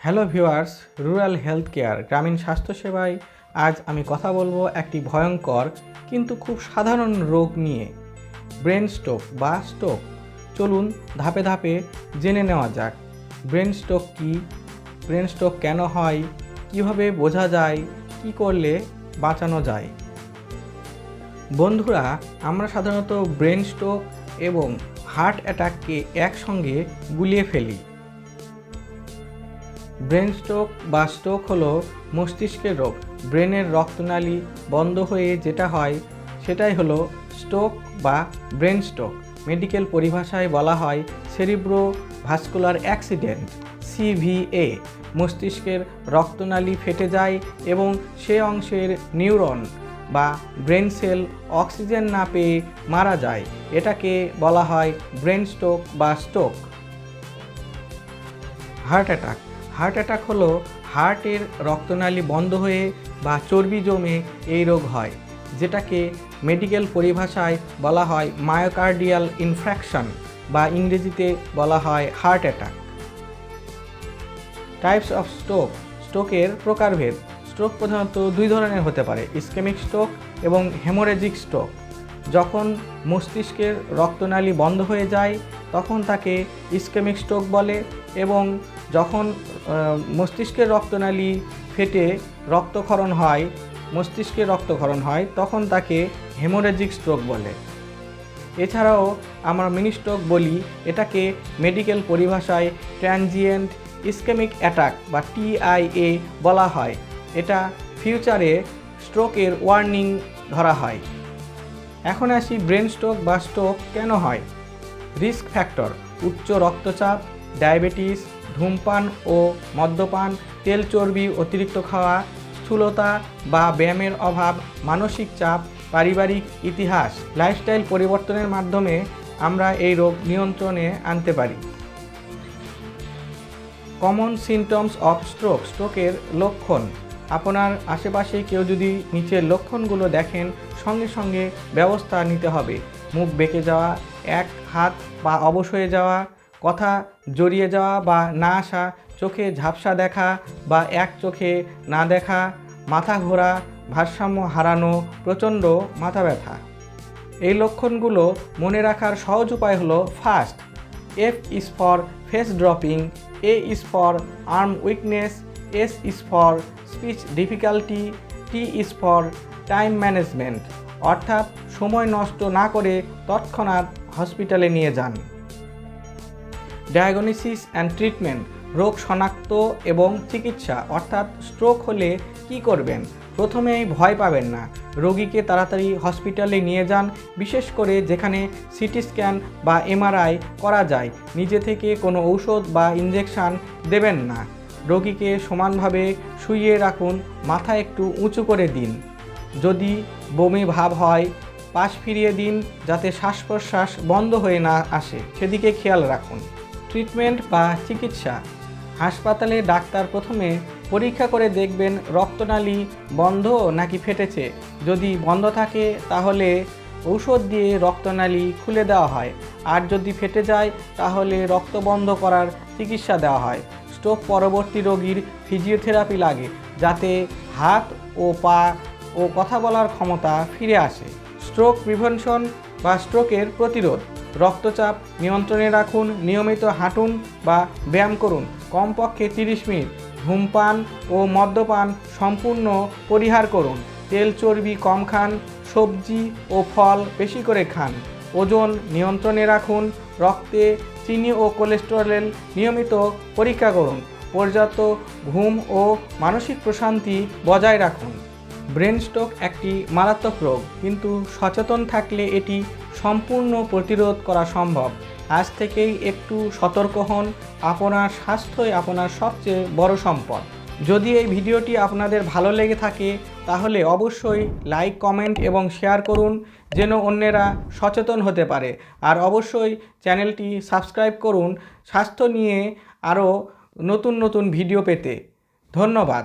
Hello viewers, rural health care গ্রামীণ স্বাস্থ্যসেবায় আজ আমি কথা বলব একটি ভয়ঙ্কর কিন্তু খুব সাধারণ রোগ নিয়ে, ব্রেন স্ট্রোক বা স্ট্রোক। চলুন ধাপে ধাপে জেনে নেওয়া যাক, ব্রেন স্ট্রোক কী, ব্রেন স্ট্রোক কেন হয়, কীভাবে বোঝা যায়, কি করলে বাঁচানো যায়? বন্ধুরা, আমরা সাধারণত ব্রেন স্ট্রোক এবং হার্ট অ্যাটাককে একসঙ্গে গুলিয়ে ফেলি। ব্রেন স্ট্রোক বা স্ট্রোক হলো মস্তিষ্কের রোগ। ব্রেনের রক্তনালী বন্ধ হয়ে যেটা হয়, সেটাই হলো স্ট্রোক বা ব্রেন স্ট্রোক। মেডিকেল পরিভাষায় বলা হয় সেরিব্রো ভাস্কুলার অ্যাক্সিডেন্ট, সিভিএ। মস্তিষ্কের রক্তনালী ফেটে যায় এবং সে অংশের নিউরন বা ব্রেন সেল অক্সিজেন না পেয়ে মারা যায়। এটাকে বলা হয় ব্রেন স্ট্রোক বা stroke. Heart attack. Heart attack হলো হার্টের রক্তনালী বন্ধ হয়ে বা চর্বি জমে এই রোগ হয়, যেটাকে মেডিকেল পরিভাষায় বলা হয় মায়োকার্ডিয়াল ইনফ্র্যাকশন বা ইংরেজিতে বলা হয় heart attack. Types of stroke, স্ট্রোকের প্রকারভেদ। স্ট্রোক প্রধানত দুই ধরনের হতে পারে, ইসকেমিক স্ট্রোক এবং হেমোরেজিক স্ট্রোক। যখন মস্তিষ্কের রক্তনালী বন্ধ হয়ে যায় তখন তাকে ইসকেমিক স্ট্রোক বলে এবং যখন মস্তিষ্কের রক্তনালী ফেটে রক্তক্ষরণ হয় মস্তিষ্কে রক্তক্ষরণ হয়, তখন তাকে হেমোরেজিক স্ট্রোক বলে। এছাড়াও আমরা মিনি স্ট্রোক বলি, এটাকে মেডিকেল পরিভাষায় ট্রানজিয়েন্ট ইসকেমিক অ্যাটাক বা টিআইএ বলা হয়। এটা ফিউচারে স্ট্রোকের ওয়ার্নিং ধরা হয়। এখন আসি ব্রেন স্ট্রোক বা স্ট্রোক কেন হয়? রিস্ক ফ্যাক্টর উচ্চ রক্তচাপ ডায়াবেটিস ধূমপান ও মদ্যপান, তেল চর্বি, অতিরিক্ত খাওয়া, স্থূলতা বা ব্যায়ামের অভাব, মানসিক চাপ, পারিবারিক ইতিহাস লাইফস্টাইল পরিবর্তনের মাধ্যমে আমরা এই রোগ নিয়ন্ত্রণে আনতে পারি। কমন সিমটমস অফ স্ট্রোক স্ট্রোকের লক্ষণ। আপনার আশেপাশে কেউ যদি নিচের লক্ষণগুলো দেখেন, সঙ্গে সঙ্গে ব্যবস্থা নিতে হবে। মুখ বেঁকে যাওয়া, এক হাত বা অবশ হয়ে যাওয়া, কথা জড়িয়ে যাওয়া বা না আসা, চোখে ঝাপসা দেখা বা এক চোখে না দেখা, মাথা ঘোরা, ভারসাম্য হারানো, প্রচণ্ড মাথা ব্যথা। এই লক্ষণগুলো মনে রাখার সহজ উপায় হলো first F is for face dropping A is for arm weakness S is for speech difficulty T is for time management অর্থাৎ সময় নষ্ট না করে তৎক্ষণাৎ হসপিটালে নিয়ে যান। ডায়াগনোসিস অ্যান্ড ট্রিটমেন্ট, রোগ শনাক্ত এবং চিকিৎসা, অর্থাৎ স্ট্রোক হলে কি করবেন? প্রথমেই ভয় পাবেন না। রোগীকে তাড়াতাড়ি হসপিটালে নিয়ে যান, বিশেষ করে যেখানে সিটি স্ক্যান বা এমআরআই করা যায়। নিজে থেকে কোনো ঔষধ বা ইঞ্জেকশন দেবেন না। রোগীকে সমানভাবে শুইয়ে রাখুন, মাথা একটু উঁচু করে দিন। যদি বমি ভাব হয় পাশ ফিরিয়ে দিন যাতে শ্বাস প্রশ্বাস বন্ধ হয়ে না আসে। সেদিকে খেয়াল রাখুন। ট্রিটমেন্ট বা চিকিৎসা। হাসপাতালে ডাক্তার প্রথমে পরীক্ষা করে দেখবেন রক্তনালী বন্ধ নাকি ফেটেছে। যদি বন্ধ থাকে, তাহলে ঔষধ দিয়ে রক্তনালী খুলে দেওয়া হয়। আর যদি ফেটে যায়, তাহলে রক্ত বন্ধ করার চিকিৎসা দেওয়া হয়। স্ট্রোক পরবর্তী রোগীর ফিজিওথেরাপি লাগে, যাতে হাত ও পা ও কথা বলার ক্ষমতা ফিরে আসে। স্ট্রোক প্রিভেনশন বা স্ট্রোকের প্রতিরোধ। রক্তচাপ নিয়ন্ত্রণে রাখুন, নিয়মিত হাঁটুন বা ব্যায়াম করুন। কমপক্ষে তিরিশ মিনিট। ধূমপান ও মদ্যপান সম্পূর্ণ পরিহার করুন। তেল চর্বি কম খান, সবজি ও ফল বেশি করে খান। ওজন নিয়ন্ত্রণে রাখুন, রক্তে চিনি ও কোলেস্টেরল নিয়মিত পরীক্ষা করুন। পর্যাপ্ত ঘুম ও মানসিক প্রশান্তি বজায় রাখুন। ব্রেন স্ট্রোক একটি মারাত্মক রোগ, কিন্তু সচেতন থাকলে এটি সম্পূর্ণ প্রতিরোধ করা সম্ভব। আজ থেকেই একটু সতর্ক হন, আপনার স্বাস্থ্যই আপনার সবচেয়ে বড় সম্পদ। যদি এই ভিডিওটি আপনাদের ভালো লেগে থাকে, তাহলে অবশ্যই লাইক, কমেন্ট এবং শেয়ার করুন, যেন অন্যেরা সচেতন হতে পারে। আর অবশ্যই চ্যানেলটি সাবস্ক্রাইব করুন, স্বাস্থ্য নিয়ে আরও নতুন নতুন ভিডিও পেতে। ধন্যবাদ।